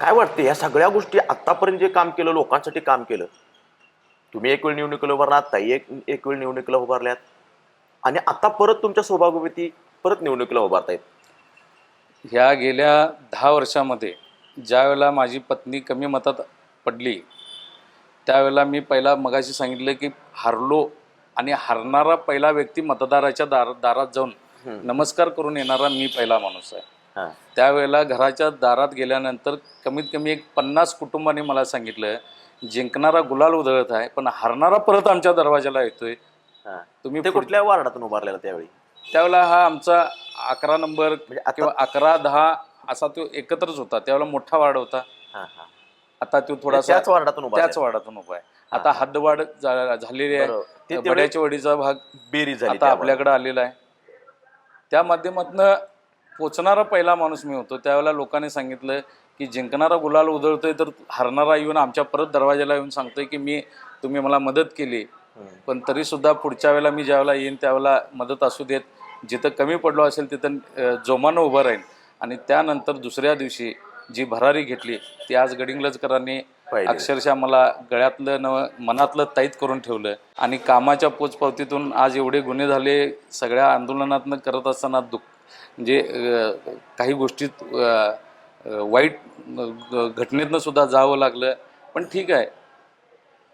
काय वाटते या सगळ्या गोष्टी आतापर्यंत जे काम केलं लोकांसाठी काम केलं तुम्ही एक वेळ निवडणुकीला उभारलात ताई एक एक वेळ निवडणुकीला उभारल्यात आणि आता परत तुमच्या सौभाग्यवती परत निवडणुकीला उभारतायत ह्या गेल्या दहा वर्षामध्ये ज्यावेळेला माझी पत्नी कमी मतात पडली त्यावेळेला मी पहिला मगाशी सांगितलं की हारलो आणि हारणारा पहिला व्यक्ती मतदाराच्या दार दारात जाऊन नमस्कार करून येणारा मी पहिला माणूस आहे. त्यावेळेला घराच्या दारात गेल्यानंतर कमीत कमी एक पन्नास कुटुंबांनी मला सांगितलं जिंकणारा गुलाल उधळत आहे पण हारणारा परत आमच्या दरवाजाला येतोय. तुम्ही ते कुठल्या वार्डातून उभारलेला त्यावेळी? त्यावेळेला हा आमचा अकरा नंबर म्हणजे किंवा अकरा दहा असा तो एकत्रच होता. त्यावेळेला मोठा वार्ड होता. हा, हा. आता तो थोडासा त्याच वार्डातून उभा त्याच वार्डातून उभा आहे. आता हद्दवाढ झालेली आहे. वडीचा भाग बेरीज झाली आता. आपल्याकडे आलेला आहे. त्या माध्यमातनं पोचणारा पहिला माणूस मी होतो त्यावेळेला लोकांनी सांगितलं की जिंकणारा गुलाल उधळतोय तर हरणारा येऊन आमच्या परत दरवाजाला येऊन सांगतोय की मी तुम्ही मला मदत केली. पण तरी सुद्धा पुढच्या वेळेला मी ज्यावेळेला येईन त्यावेळेला मदत असू देत जिथं कमी पडलो असेल तिथं जोमानं उभं राहीन आणि त्यानंतर दुसऱ्या दिवशी जी भरारी घेतली ती आज गडिंग्लजकरांनी. अक्षरशः मला गळ्यातलं न मनातलं ताईत करून ठेवलं आणि कामाच्या पोचपावतीतून आज एवढे गुन्हे झाले सगळ्या आंदोलनातनं करत असताना दुःख म्हणजे अं, काही गोष्टीत वाईट घटनेतनं सुद्धा जावं लागलं. पण ठीक आहे.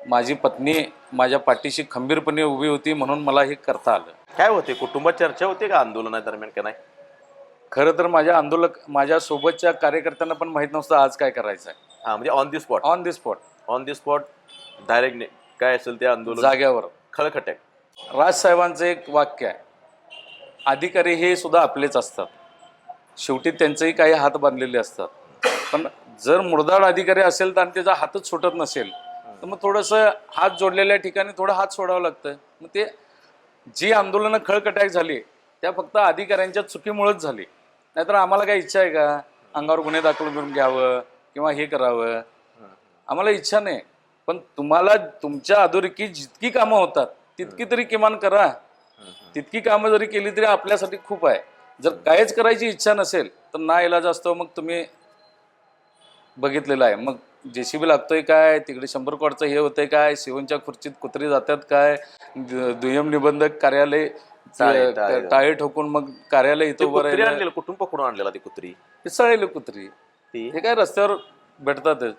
माझी पत्नी माझ्या पाठीशी खंबीरपणे उभी होती म्हणून मला हे करता आलं. काय होते? कुटुंबात चर्चा होते का आंदोलनादरम्यान का नाही? खरं तर माझ्या आंदोलक माझ्या सोबतच्या कार्यकर्त्यांना पण माहीत नसतं आज काय करायचं आहे. हा म्हणजे on the spot on the spot on the spot direct काय असेल ते आंदोलन? जाग्यावर खळखटॅक राजसाहेबांचं एक वाक्य आहे. अधिकारी हे सुद्धा आपलेच असतात. शेवटी त्यांचेही काही हात बांधलेले असतात. पण जर मुरदाड अधिकारी असेल तर आणि त्याचा हातच सुटत नसेल तर मग थोडंसं हात जोडलेल्या ठिकाणी थोडं हात सोडावं लागतं मग ते जी आंदोलनं खळकटाक झाली त्या फक्त अधिकाऱ्यांच्या चुकीमुळेच झाली. नाहीतर आम्हाला काही इच्छा आहे का? अंगावर गुन्हे दाखल करून घ्यावं किंवा हे करावं? आम्हाला इच्छा नाही. पण तुम्हाला तुमच्या अधोरेखी जितकी कामं होतात तितकी तरी किमान करा. तितकी कामं जरी केली तरी आपल्यासाठी खूप आहे. जर काहीच करायची इच्छा नसेल तर ना इलाज असतो मग तुम्ही बघितलेलं आहे. मग जेसीबी लागतोय काय? तिकडे शंभर कोटचं हे होतंय काय? शिवणच्या खुर्चीत कुत्री जातात काय? दुय्यम निबंधक कार्यालय टाळे- ठोकून मग कार्यालय इथं उभं आणलेलं कुटुंब पकडून आणलेला ती कुत्री? पिसाळलेली कुत्री. हे काय रस्त्यावर भेटतातच.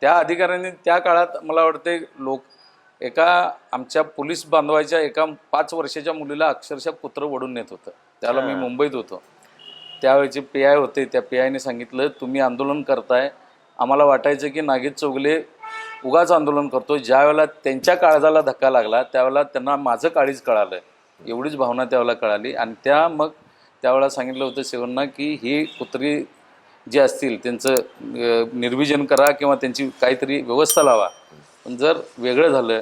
त्या अधिकाऱ्यांनी त्या काळात मला वाटते लोक एका आमच्या पोलीस बांधवायच्या एका पाच वर्षाच्या मुलीला अक्षरशः कुत्रं ओढून नेत होतं. त्यावेळेला मी. मुंबईत होतो. त्यावेळेचे पी आय होते त्या पी आयने सांगितलं तुम्ही आंदोलन करताय. आम्हाला वाटायचं की नागेश चौगले उगाच आंदोलन करतो ज्या वेळेला त्यांच्या काळजाला धक्का लागला त्यावेळेला त्यांना माझं काळीच कळालं. एवढीच भावना त्यावेळेला कळाली. आणि त्या मग त्यावेळेला सांगितलं होतं शिवांना की ही कुत्री जे असतील त्यांचं निर्विजन करा किंवा त्यांची काहीतरी व्यवस्था लावा. पण जर वेगळं झालं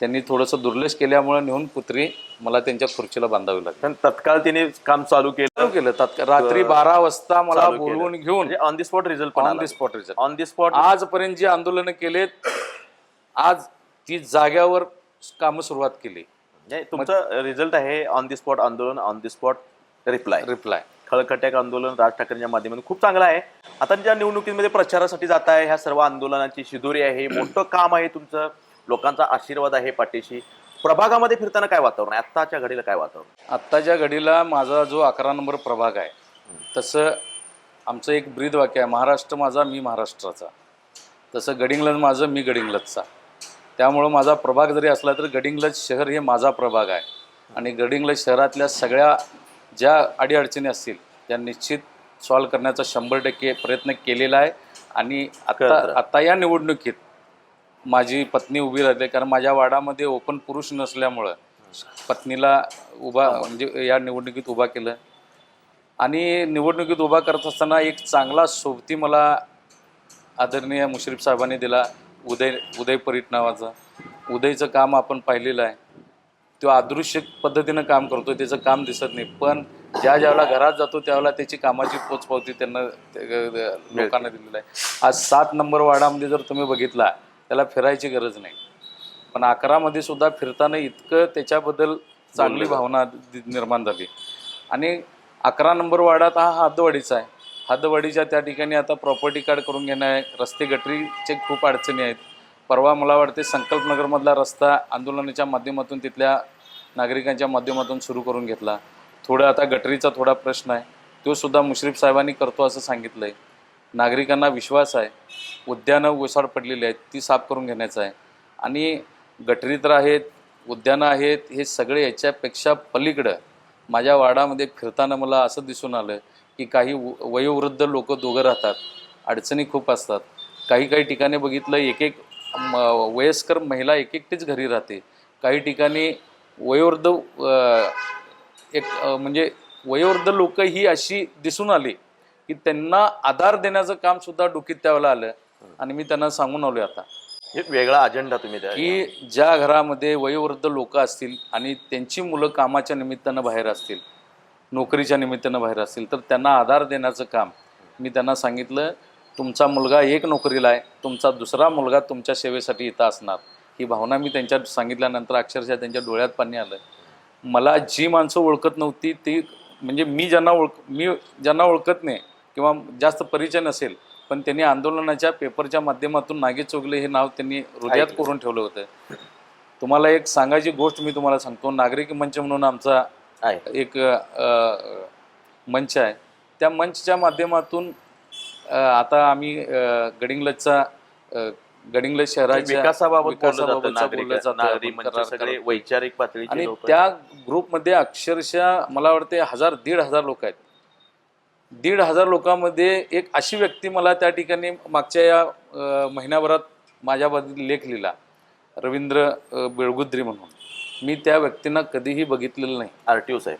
त्यांनी थोडंसं दुर्लक्ष केल्यामुळे नेऊन कुत्री मला त्यांच्या खुर्चीला बांधावी लागली. पण तत्काळ तिने काम चालू केलं. चालू केलं तात्काळ रात्री बारा वाजता मला चालू केलं. बोलवून घेऊन ऑन दी स्पॉट रिझल्ट पण on the spot result on the spot आजपर्यंत जी आंदोलनं केलेत आज ती जाग्यावर कामं सुरुवात केली. तुमचं रिझल्ट आहे ऑन दी स्पॉट आंदोलन on the spot reply reply खळखट्याक आंदोलन राज ठाकरेंच्या माध्यमातून खूप चांगलं आहे. आता ज्या निवडणुकीमध्ये प्रचारासाठी जात आहे ह्या सर्व आंदोलनाची शिदोरी आहे मोठं काम आहे तुमचं. लोकांचा आशीर्वाद आहे पाठीशी. प्रभागामध्ये फिरताना काय वातावरण आहे? आत्ताच्या घडीला काय वातावरण आत्ताच्या घडीला माझा जो अकरा नंबर प्रभाग आहे तसं आमचं एक ब्रीद वाक्य आहे महाराष्ट्र माझा मी महाराष्ट्राचा. तसं गडिंग्लज माझं मी गडिंग्लजचा. त्यामुळं माझा प्रभाग जरी असला तर गडिंग्लज शहर हे माझा प्रभाग आहे. आणि गडिंग्लज शहरातल्या सगळ्या ज्या अडीअडचणी असतील त्या निश्चित सॉल्व करण्याचा शंभर टक्के प्रयत्न केलेला आहे. आणि आता. आता या निवडणुकीत माझी पत्नी उभी राहते कारण माझ्या वाडामध्ये ओपन पुरुष नसल्यामुळं पत्नीला उभा म्हणजे या निवडणुकीत उभा केलं. आणि निवडणुकीत उभा करत असताना एक चांगला सोबती मला आदरणीय मुश्रीफ साहेबांनी दिला उदय उदय परीट नावाचा. उदयचं काम आपण पाहिलेलं आहे. तो अदृश्य पद्धतीनं काम करतो त्याचं काम दिसत नाही. पण ज्या ज्यावेळेला घरात जातो त्यावेळेला त्याची कामाची पोचपावती त्यांना लोकांना दिलेलं आहे. आज सात नंबर वार्डामध्ये जर तुम्ही बघितला त्याला फिरायची गरज नाही. पण अकरामध्ये सुद्धा फिरताना इतकं त्याच्याबद्दल चांगली भावना निर्माण झाली. आणि अकरा नंबर वार्डात हा हद्दवाडीचा आहे. हद्दवाढीच्या त्या ठिकाणी आता प्रॉपर्टी कार्ड करून घेणं आहे. रस्ते गटरीचे खूप अडचणी आहेत. परवा मला वाटते संकल्पनगरमधला रस्ता आंदोलनाच्या माध्यमातून तिथल्या नागरिकांच्या माध्यमातून सुरू करून घेतला. थोडं आता गटरीचा थोडा प्रश्न आहे. तो सुद्धा मुश्रीफ साहेबांनी करतो असं सांगितलं आहे नागरिकांना विश्वास आहे. उद्यानं ओसाड पडलेली आहेत. ती साफ करून घेण्याचं आहे. आणि गटरी तर आहेत उद्यानं आहेत हे सगळे याच्यापेक्षा पलीकडं माझ्या वाडामध्ये फिरताना मला असं दिसून आलं की काही व- वयोवृद्ध लोक दोघं राहतात. अडचणी खूप असतात. काही काही ठिकाणी बघितलं एक एक वयस्कर महिला एक एकटीच घरी राहते. काही ठिकाणी वयोवृद्ध एक म्हणजे वयोवृद्ध लोक ही अशी दिसून आली की त्यांना आधार देण्याचं काम सुद्धा डोकीत त्यावेळेला आलं. आणि मी त्यांना सांगून आलोय आता. एक वेगळा अजेंडा तुम्ही की ज्या घरामध्ये वयोवृद्ध लोक असतील आणि त्यांची मुलं कामाच्या निमित्तानं बाहेर असतील नोकरीच्या निमित्तानं बाहेर असतील तर त्यांना आधार देण्याचं काम मी त्यांना सांगितलं. तुमचा मुलगा एक नोकरीला आहे तुमचा दुसरा मुलगा तुमच्या सेवेसाठी इथं असणार. ही भावना मी त्यांच्या सांगितल्यानंतर अक्षरशः त्यांच्या डोळ्यात पाणी आलं मला जी माणसं ओळखत नव्हती ती म्हणजे मी ज्यांना ओळख मी ज्यांना ओळखत नाही किंवा जास्त परिचय नसेल पण त्यांनी आंदोलनाच्या पेपरच्या माध्यमातून नागे चोगले हे नाव त्यांनी हृदयात. करून ठेवलं होतं. तुम्हाला एक सांगायची गोष्ट मी तुम्हाला सांगतो. नागरिक मंच म्हणून आमचा आहे. एक मंच आहे. त्या मंचच्या माध्यमातून आता आम्ही गडिंग्लजचा गडिंग्लज शहराच्या विकासाबाबत विकासाबाबतचं नागरिक बोललं जातं, नागरी आपण म्हणजे करार सगळे करत. वैचारिक पातळीचे आणि लोक त्या ग्रुपमध्ये अक्षरशः मला वाटते हजार दीड हजार लोक आहेत. दीड हजार लोकांमध्ये एक अशी व्यक्ती मला त्या ठिकाणी मागच्या या अ, महिन्याभरात माझ्याबद्दल लेख लिहिला. रवींद्र अ, बेळगुद्री म्हणून. मी त्या व्यक्तींना कधीही बघितलेलं नाही. आरटीओ साहेब.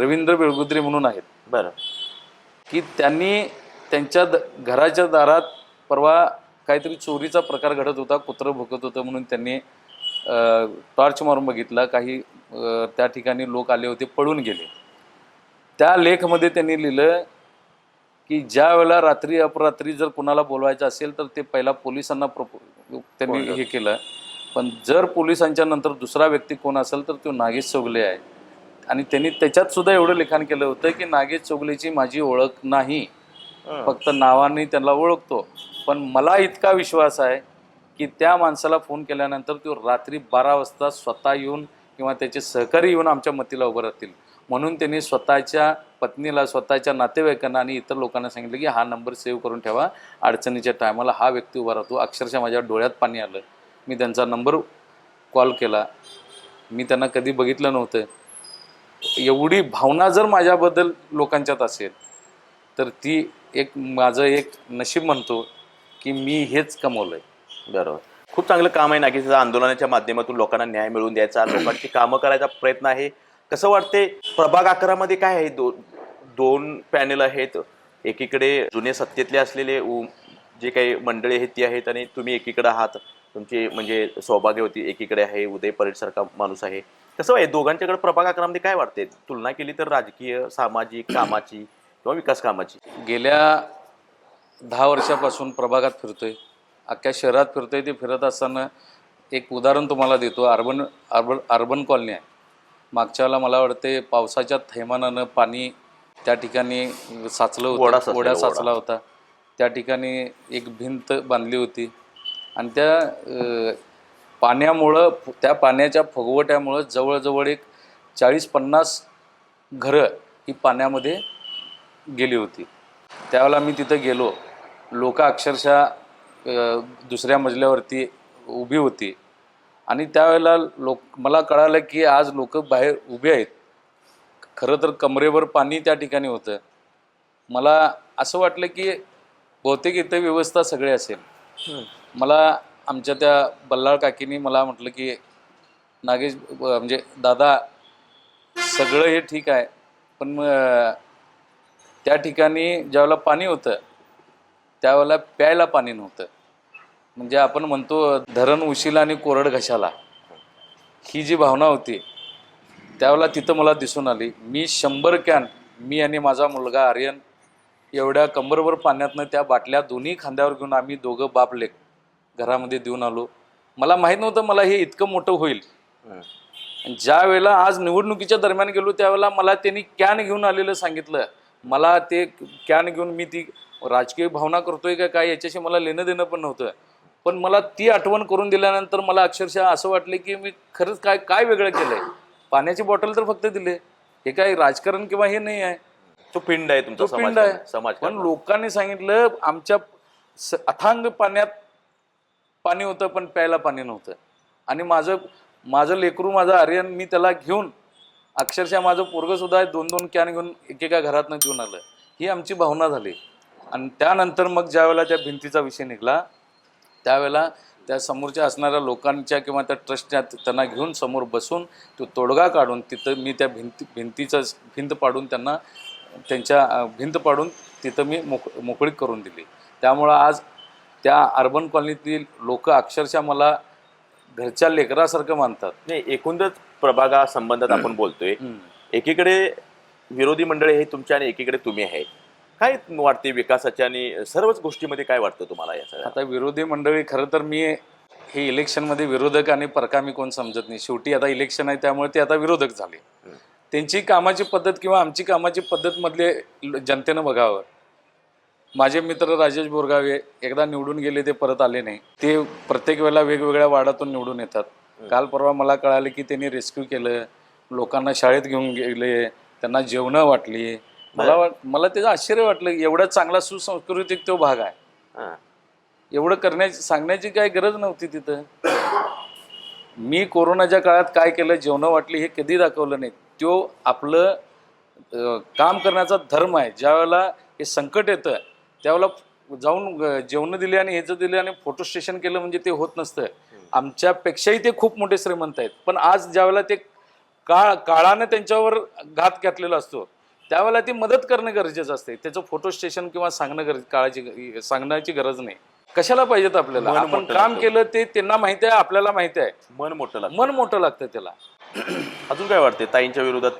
रवींद्र बेळगुद्री म्हणून आहेत. बरं. की त्यांनी त्यांच्या द घराच्या दारात परवा काहीतरी चोरीचा प्रकार घडत होता कुत्रं भुकत होतं म्हणून त्यांनी टॉर्च मारून बघितला. काही त्या ठिकाणी लोक आले होते पळून गेले. त्या लेखमध्ये त्यांनी लिहिलं की ज्या वेळेला रात्री अपरात्री जर कुणाला बोलवायचं असेल तर ते पहिला पोलिसांना प्रपो त्यांनी. हे केलं. पण जर पोलिसांच्या नंतर दुसरा व्यक्ती कोण असेल तर तो नागेश चौगले आहे. आणि त्यांनी त्याच्यात सुद्धा एवढं लिखाण केलं होतं की नागेश चौगलेची माझी ओळख नाही. फक्त नावाने त्यांना ओळखतो. पण मला इतका विश्वास आहे की त्या माणसाला फोन केल्यानंतर तो रात्री बारा वाजता स्वतः येऊन किंवा त्याचे सहकारी येऊन आमच्या मतीला उभं राहतील. म्हणून त्यांनी स्वतःच्या पत्नीला स्वतःच्या नातेवाईकांना आणि इतर लोकांना सांगितलं की हा नंबर सेव्ह करून ठेवा. अडचणीच्या टायमाला हा व्यक्ती उभा राहतो. अक्षरशः माझ्या डोळ्यात पाणी आलं. मी त्यांचा नंबर कॉल केला. मी त्यांना कधी बघितलं नव्हतं. एवढी भावना जर माझ्याबद्दल लोकांच्यात असेल तर ती एक माझं एक नशीब म्हणतो की मी हेच कमवलंय. बरोबर. खूप चांगलं काम आहे नागेशचं आंदोलनाच्या माध्यमातून लोकांना न्याय मिळवून द्यायचा लोकांची कामं करायचा प्रयत्न आहे. कसं वाटते प्रभाग अकरामध्ये काय आहे? दो दोन पॅनल आहेत. एकीकडे जुने सत्तेतले असलेले उ- जे काही मंडळी आहेत ती आहेत आणि तुम्ही एकीकडे आहात. तुमची म्हणजे सौभाग्य होती एकीकडे आहे उदय परेड सारखा माणूस आहे. कसं आहे दोघांच्याकडे प्रभाग अकरामध्ये काय वाटते तुलना केली तर राजकीय सामाजिक कामाची किंवा विकास कामाची? गेल्या दहा वर्षापासून प्रभागात फिरतोय. अख्ख्या शहरात फिरतोय ते फिरत असताना एक उदाहरण तुम्हाला देतो. अर्बन अर्बन अर्बन कॉलनी आहे. मागच्या वेळेला मला वाटते पावसाच्या थैमानानं पाणी त्या ठिकाणी साचलं ओढा होतं साचलेला, ओढा. साचला होता. त्या ठिकाणी एक भिंत बांधली होती. आणि त्या अ, पाण्यामुळं त्या पाण्याच्या फुगवट्यामुळं जवळजवळ एक चाळीस पन्नास घरं ही पाण्यामध्ये गेली होती. त्यावेळेला मी तिथं गेलो. लोक अक्षरशः दुसऱ्या मजल्यावरती उभी होती. आणि त्यावेळेला लोक मला कळालं की आज लोक बाहेर उभे आहेत. खरं तर कमरेवर पाणी त्या ठिकाणी होतं. मला असं वाटलं की बहुतेक इथं व्यवस्था सगळे असेल. मला आमच्या त्या बल्लाळ काकीनी मला म्हटलं की नागेश म्हणजे दादा सगळं हे ठीक आहे पण मग त्या ठिकाणी ज्यावेळेला पाणी होतं त्यावेळेला प्यायला पाणी नव्हतं. म्हणजे आपण म्हणतो धरण उशीला आणि कोरड घशाला. ही जी भावना होती त्यावेळेला तिथं मला दिसून आली. मी शंभर कॅन मी आणि माझा मुलगा आर्यन एवढ्या कंबरभर पाण्यातनं त्या बाटल्या दोन्ही खांद्यावर घेऊन आम्ही दोघं बाप लेख घरामध्ये देऊन आलो. मला माहीत नव्हतं मला हे इतकं मोठं होईल. ज्या वेळेला आज निवडणुकीच्या दरम्यान गेलो त्यावेळेला मला त्यांनी कॅन घेऊन आलेलं सांगितलं. मला ते कॅन घेऊन मी ती राजकीय भावना करतोय का काय याच्याशी मला लेणं देणं पण नव्हतं. पण मला ती आठवण करून दिल्यानंतर मला अक्षरशः असं वाटलं की मी खरंच काय काय वेगळं केलंय? पाण्याची बॉटल तर फक्त दिले. हे काय राजकारण किंवा हे नाही आहे? तो पिंड आहे तुमचा पिंड समाज आहे समाज पण लोकांनी सांगितलं आमच्या अथांग पाण्यात पाणी होतं पण प्यायला पाणी नव्हतं. आणि माझं माझं लेकरू माझं आर्यन मी त्याला घेऊन अक्षरशः माझं पोरगंसुद्धा दोन दोन कॅन घेऊन एकेका घरातनं घेऊन आलं. ही आमची भावना झाली. आणि त्यानंतर मग ज्यावेळेला त्या भिंतीचा विषय निघाला त्यावेळेला त्या समोरच्या असणाऱ्या लोकांच्या किंवा त्या ट्रस्टच्या त्यांना घेऊन समोर बसून तो तोडगा काढून तिथं मी त्या भिंती भिंतीचं भिंत पाडून त्यांना त्यांच्या भिंत पाडून तिथं मी मोक मोकळीक करून दिली. त्यामुळं आज त्या अर्बन कॉलनीतील लोक अक्षरशः मला घरच्या लेकरासारखं मानतात. नाही एकूणच प्रभागा संबंधात आपण बोलतोय. एकीकडे विरोधी मंडळी हे तुमच्या आणि एकीकडे तुम्ही आहे. काय वाटते विकासाच्या आणि सर्वच गोष्टीमध्ये काय वाटतं तुम्हाला या सगळ्या? आता विरोधी मंडळी खरं तर मी हे इलेक्शनमध्ये विरोधक आणि परकामी कोण समजत नाही. शेवटी आता इलेक्शन आहे त्यामुळे ते आता विरोधक झाले. त्यांची कामाची पद्धत किंवा आमची कामाची पद्धत मधले ल- जनतेनं बघावं. माझे मित्र राजेश बोरगावे एकदा निवडून गेले ते परत आले नाही. ते प्रत्येक वेळेला वेगवेगळ्या वार्डातून निवडून येतात. काल परवा मला कळालं की त्यांनी रेस्क्यू केलं. लोकांना शाळेत घेऊन गेले त्यांना जेवणं वाटली. मला वाट मला त्याचं आश्चर्य वाटलं एवढा चांगला सुसंस्कृतिक तो भाग आहे. एवढं करण्याची सांगण्याची काय गरज नव्हती तिथं. मी कोरोनाच्या काळात काय केलं जेवणं वाटली हे कधी दाखवलं नाही. तो आपलं काम करण्याचा धर्म आहे. ज्या वेळेला हे संकट येतं त्यावेळेला जाऊन जेवणं दिली आणि ह्याचं दिले आणि फोटो स्टेशन केलं म्हणजे ते होत नसतं. आमच्यापेक्षाही ते खूप मोठे श्रीमंत आहेत. पण आज ज्यावेळेला ते काळ काळानं त्यांच्यावर घात घातलेला असतो त्यावेळेला ती मदत करणं गरजेचं असते. त्याचं फोटो स्टेशन किंवा सांगणं गरज काळाची सांगण्याची गरज नाही. कशाला पाहिजेत आपल्याला? आपण काम. केलं ते त्यांना माहिती आहे आपल्याला माहिती आहे. मन मोठं लागतं. मन मोठं लागतं त्याला. अजून काय वाटते ताईंच्या विरोधात?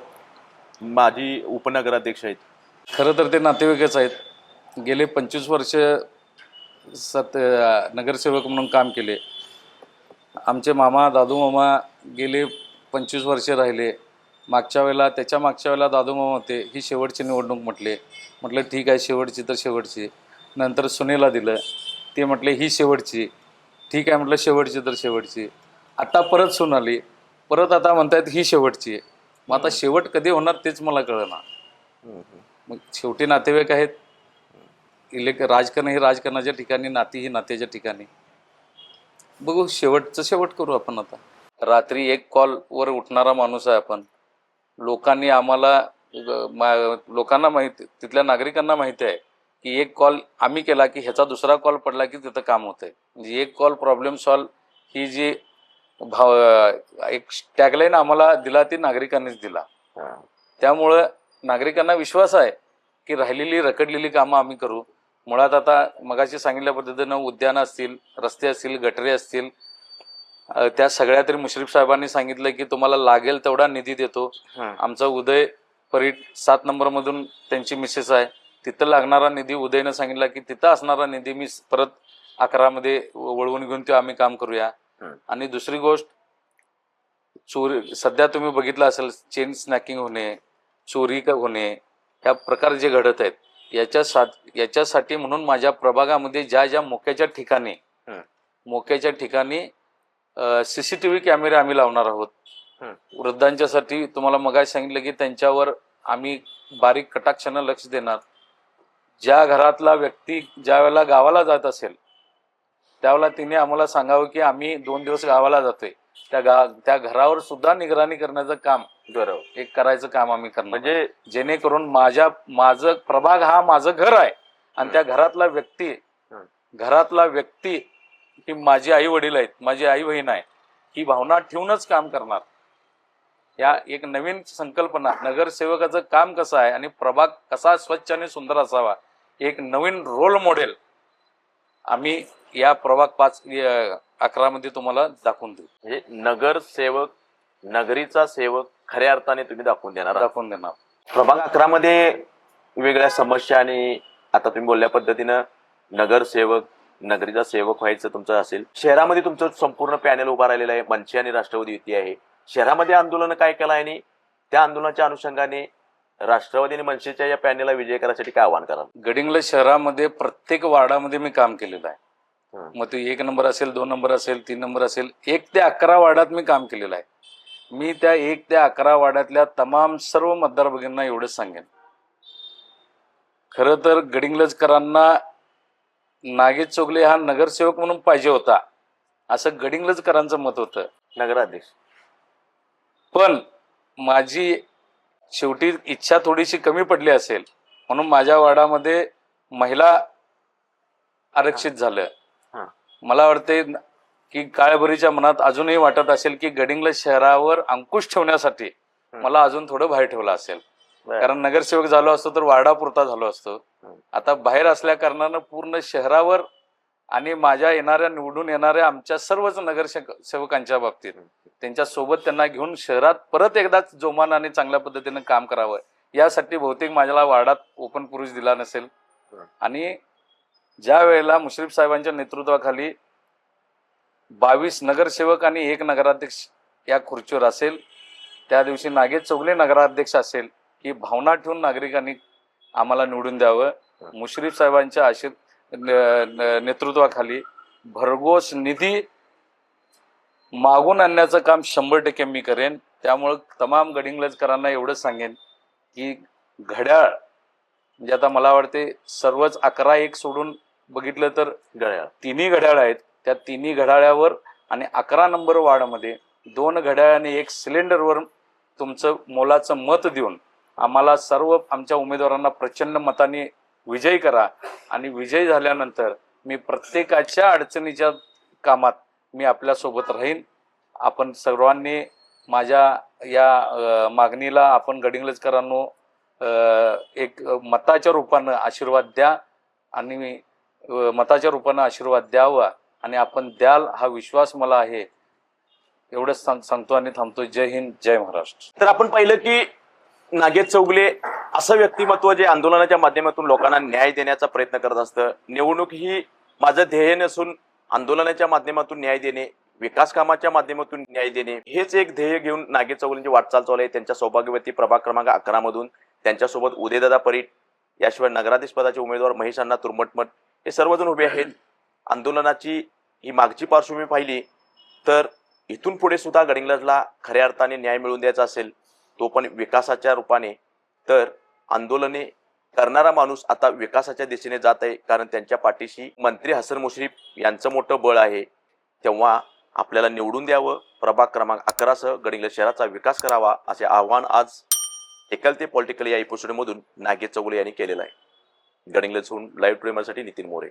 माजी उपनगराध्यक्ष आहेत. खरं तर ते नातेवाईकच आहेत. गेले पंचवीस वर्ष सत नगरसेवक म्हणून काम केले. आमचे मामा दादू मामा गेले पंचवीस वर्ष राहिले. मागच्या वेळेला त्याच्या मागच्या वेळेला दादू मामा होते ही शेवटची निवडणूक म्हटले. म्हटलं ठीक आहे शेवटची तर शेवटची. नंतर सुनेला दिलं. ते म्हटले ही शेवटची. ठीक आहे म्हटलं शेवटची तर शेवटची. आता परत सून आली. परत आता म्हणतायत ही शेवटची आहे. मग आता शेवट कधी होणार तेच मला कळणार मग शेवटी नातेवाईक आहेत. इलेक राजकारण हे राजकारणाच्या ठिकाणी नाती ही नात्याच्या ठिकाणी. बघू शेवटचं शेवट करू आपण आता. रात्री एक कॉलवर उठणारा माणूस आहे आपण. लोकांनी आम्हाला मा- लोकांना माहिती तिथल्या नागरिकांना माहिती आहे की एक कॉल आम्ही केला की ह्याचा दुसरा कॉल पडला की तिथं काम होतंय. म्हणजे एक कॉल प्रॉब्लेम सॉल्व ही जी भाव एक टॅगलाईन आम्हाला दिला ती नागरिकांनीच दिला. त्यामुळं नागरिकांना विश्वास आहे की राहिलेली रखडलेली कामं आम्ही करू. मुळात आता मगाशी सांगितल्या पद्धतीनं उद्यानं असतील रस्ते असतील गटरे असतील त्या सगळ्या तरी मुश्रीफ साहेबांनी सांगितलं की तुम्हाला लागेल तेवढा निधी देतो. आमचा उदय परीट सात नंबरमधून त्यांची मिसेस आहे तिथं लागणारा निधी उदयनं सांगितला की तिथं असणारा निधी मी परत अकरामध्ये वळवून घेऊन ते आम्ही काम करूया. आणि दुसरी गोष्ट चोरी सध्या तुम्ही बघितलं असेल चेन स्नॅकिंग होणे चोरी क- होणे ह्या प्रकार जे घडत आहेत याच्या सा- याच्यासाठी म्हणून माझ्या प्रभागामध्ये ज्या ज्या मोक्याच्या ठिकाणी. मोक्याच्या ठिकाणी सीसीटीव्ही कॅमेरे आम्ही लावणार आहोत. वृद्धांच्यासाठी तुम्हाला मगाशी सांगितलं की त्यांच्यावर आम्ही बारीक कटाक्षानं लक्ष देणार ज्या घरातला व्यक्ती ज्या वेळेला गावाला जात असेल त्यावेळेला तिने आम्हाला सांगावं की आम्ही दोन दिवस गावाला जातोय. त्या गा त्या घरावर सुद्धा निगराणी करण्याचं काम बरोबर एक करायचं काम आम्ही करणार म्हणजे जेणेकरून माझ्या माझं प्रभाग हा माझं घर आहे. आणि त्या घरातला व्यक्ती. घरातला व्यक्ती ही माझी आई वडील आहेत माझी आई बहीण आहे ही भावना ठेवूनच काम करणार. या एक नवीन संकल्पना नगरसेवकाचं काम कसं आहे आणि प्रभाग कसा स्वच्छ आणि सुंदर असावा एक नवीन रोल मॉडेल आम्ही या प्रभाग पाच अकरा मध्ये तुम्हाला दाखवून देऊ. म्हणजे नगरसेवक नगरीचा सेवक खऱ्या अर्थाने तुम्ही दाखवून देणार आहात. दाखवून देणार. प्रभाग अकरा मध्ये वेगवेगळ्या समस्या आणि आता तुम्ही बोलल्या पद्धतीनं नगरसेवक नगरीचा सेवक व्हायचं तुमचं असेल. शहरामध्ये तुमचं संपूर्ण पॅनल उभा राहिलेलं आहे. मनसे आणि राष्ट्रवादी युती आहे. शहरामध्ये आंदोलन काय केलं आहे आणि त्या आंदोलनाच्या अनुषंगाने राष्ट्रवादी आणि मनसेच्या या पॅनेलला विजय करायसाठी काय आव्हान कराल? गडिंग्लज शहरामध्ये प्रत्येक वार्डामध्ये मी काम केलेलं आहे. मग ते एक नंबर असेल दोन नंबर असेल तीन नंबर असेल एक ते अकरा वार्डात मी काम केलेलं आहे. मी त्या एक ते अकरा वार्डातल्या तमाम सर्व मतदार भगिनींना एवढंच सांगेन. खरं तर गडिंग्लजकरांना नागेश चोगले हा नगरसेवक म्हणून पाहिजे होता. असं गडिंग्लजकरांचं मत होतं. नगराध्यक्ष. पण माझी शेवटी इच्छा थोडीशी कमी पडली असेल म्हणून माझ्या वार्डामध्ये महिला आरक्षित झालं. मला वाटते की काळभरीच्या मनात अजूनही वाटत असेल की गडिंग्लज शहरावर अंकुश ठेवण्यासाठी मला अजून थोडं बाहेर ठेवलं असेल. कारण नगरसेवक झालो असतो तर वार्डापुरता झालो असतो. आता बाहेर असल्या कारणानं पूर्ण शहरावर आणि माझ्या येणाऱ्या निवडून येणाऱ्या आमच्या सर्वच नगरसेवकांच्या बाबतीत त्यांच्यासोबत त्यांना घेऊन शहरात परत एकदा जोमानाने चांगल्या पद्धतीने काम करावं यासाठी बहुतेक माझ्याला वार्डात ओपन पुरुष दिला नसेल. आणि ज्या वेळेला मुश्रीफ साहेबांच्या नेतृत्वाखाली बावीस नगरसेवक आणि एक नगराध्यक्ष या खुर्चीवर असेल त्या दिवशी नागेश चौगले नगराध्यक्ष असेल ही भावना ठेवून नागरिकांनी आम्हाला निवडून द्यावं. मुश्रीफ साहेबांच्या आशीर नेतृत्वाखाली भरघोस निधी मागून आणण्याचं काम शंभर टक्के मी करेन. त्यामुळं तमाम गडिंगलजकरांना एवढंच सांगेन की घड्याळ म्हणजे आता मला वाटते सर्वच अकरा एक सोडून बघितलं तर घड्याळ. तिन्ही घड्याळ आहेत. त्या तिन्ही घड्याळावर आणि अकरा नंबर वार्डमध्ये दोन घड्याळ आणि एक सिलेंडरवर तुमचं मोलाचं मत देऊन आम्हाला सर्व आमच्या उमेदवारांना प्रचंड मताने विजयी करा. आणि विजयी झाल्यानंतर मी प्रत्येकाच्या अडचणीच्या कामात मी आपल्यासोबत राहीन. आपण सर्वांनी माझ्या या मागणीला आपण गडिंगलजकरांनो एक मताच्या रूपानं आशीर्वाद द्या. आणि मी मताच्या रूपानं आशीर्वाद द्यावा आणि आपण द्याल हा विश्वास मला आहे एवढंच सांगतो आणि थांबतो जय हिंद जय महाराष्ट्र. तर आपण पाहिलं की नागेश चौगले असं व्यक्तिमत्व जे आंदोलनाच्या माध्यमातून लोकांना न्याय देण्याचा प्रयत्न करत असतं. निवडणूक ही माझं ध्येय नसून आंदोलनाच्या माध्यमातून न्याय देणे विकास कामाच्या माध्यमातून न्याय देणे हेच एक ध्येय घेऊन नागेश चौगलेंची वाटचाल चालू आहे. त्यांच्या सौभाग्यवती प्रभाग क्रमांक अकरा मधून त्यांच्यासोबत उदयदादा परीट याशिवाय नगराधीश पदाचे उमेदवार महेश अण्णा तुरमटमट हे सर्वजण उभे आहेत. आंदोलनाची ही मागची पार्श्वभूमी पाहिली तर इथून पुढे सुद्धा गडिंग्लजला खऱ्या अर्थाने न्याय मिळवून द्यायचा असेल तो पण विकासाच्या रूपाने. तर आंदोलने करणारा माणूस आता विकासाच्या दिशेने जात आहे कारण त्यांच्या पाठीशी मंत्री हसन मुश्रीफ यांचं मोठं बळ आहे. तेव्हा आपल्याला निवडून द्यावं प्रभाग क्रमांक अकरासह गडिंग्लज शहराचा विकास करावा असे आव्हान आज एकलते पॉलिटिकल या एपिसोडमधून नागेश चौगुले यांनी केलेलं आहे. गडिंग्लजहून लाईव्ह ट्रेमरसाठी नितीन मोरे.